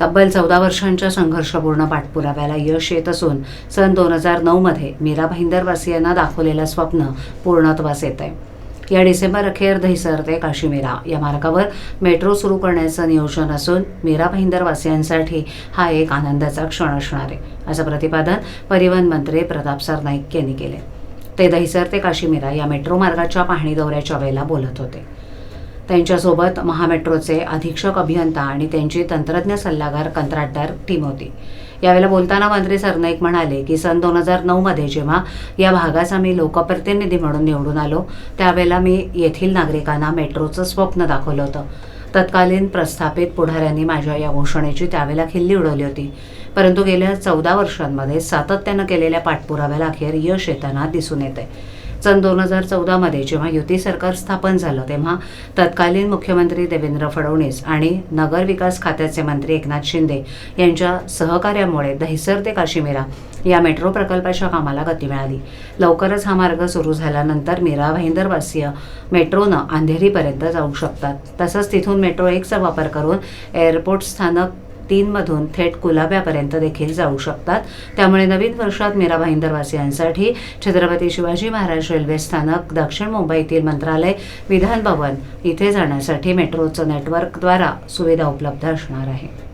तब्बल चौदा वर्षांच्या संघर्षपूर्ण पाठपुराव्याला यश येत असून सन दोन हजार नऊमध्ये मीरा भाईंदरवासियांना दाखवलेलं स्वप्न पूर्णत्वास येत आहे या डिसेंबर अखेर दहिसर ते काशीमीरा या मार्गावर मेट्रो सुरू करण्याचं नियोजन असून मीरा भाईंदरवासियांसाठी हा एक आनंदाचा क्षण असणार आहे असं प्रतिपादन परिवहन मंत्री प्रताप सरनाईक यांनी केले ते दहिसर ते काशीमीरा या मेट्रो मार्गाच्या पाहणी दौऱ्याच्या वेळेला बोलत होते. त्यांच्यासोबत महामेट्रोचे अधीक्षक अभियंता आणि त्यांची तंत्रज्ञ सल्लागार कंत्राटदार टीम होती. यावेळेला बोलताना मंत्री सरनाईक म्हणाले की सन दोन हजार नऊमध्ये जेव्हा या भागाचा मी लोकप्रतिनिधी म्हणून निवडून आलो त्यावेळेला मी येथील नागरिकांना मेट्रोचं स्वप्न दाखवलं होतं. तत्कालीन प्रस्थापित पुढाऱ्यांनी माझ्या या घोषणेची त्यावेळेला खिल्ली उडवली होती. परंतु गेल्या चौदा वर्षांमध्ये सातत्यानं केलेल्या पाठपुराव्याला अखेर यश येताना दिसून येते सन दोन हजार चौदामध्ये जेव्हा युती सरकार स्थापन झालं तेव्हा तत्कालीन मुख्यमंत्री देवेंद्र फडणवीस आणि नगरविकास खात्याचे मंत्री एकनाथ शिंदे यांच्या सहकार्यामुळे दहिसर ते काशीमीरा या मेट्रो प्रकल्पाच्या कामाला गती मिळाली. लवकरच हा मार्ग सुरू झाल्यानंतर मीरा भाईंदरवासीय मेट्रोनं अंधेरीपर्यंत जाऊ शकतात. तसंच तिथून मेट्रो एकचा वापर करून एअरपोर्ट स्थानक तीनमधून थेट कुलाब्यापर्यंत देखील जाऊ शकतात. त्यामुळे नवीन वर्षात मीरा भाईंदरवासियांसाठी छत्रपती शिवाजी महाराज रेल्वे स्थानक दक्षिण मुंबईतील मंत्रालय विधान भवन इथे जाण्यासाठी मेट्रोचं नेटवर्कद्वारा सुविधा उपलब्ध असणार आहे.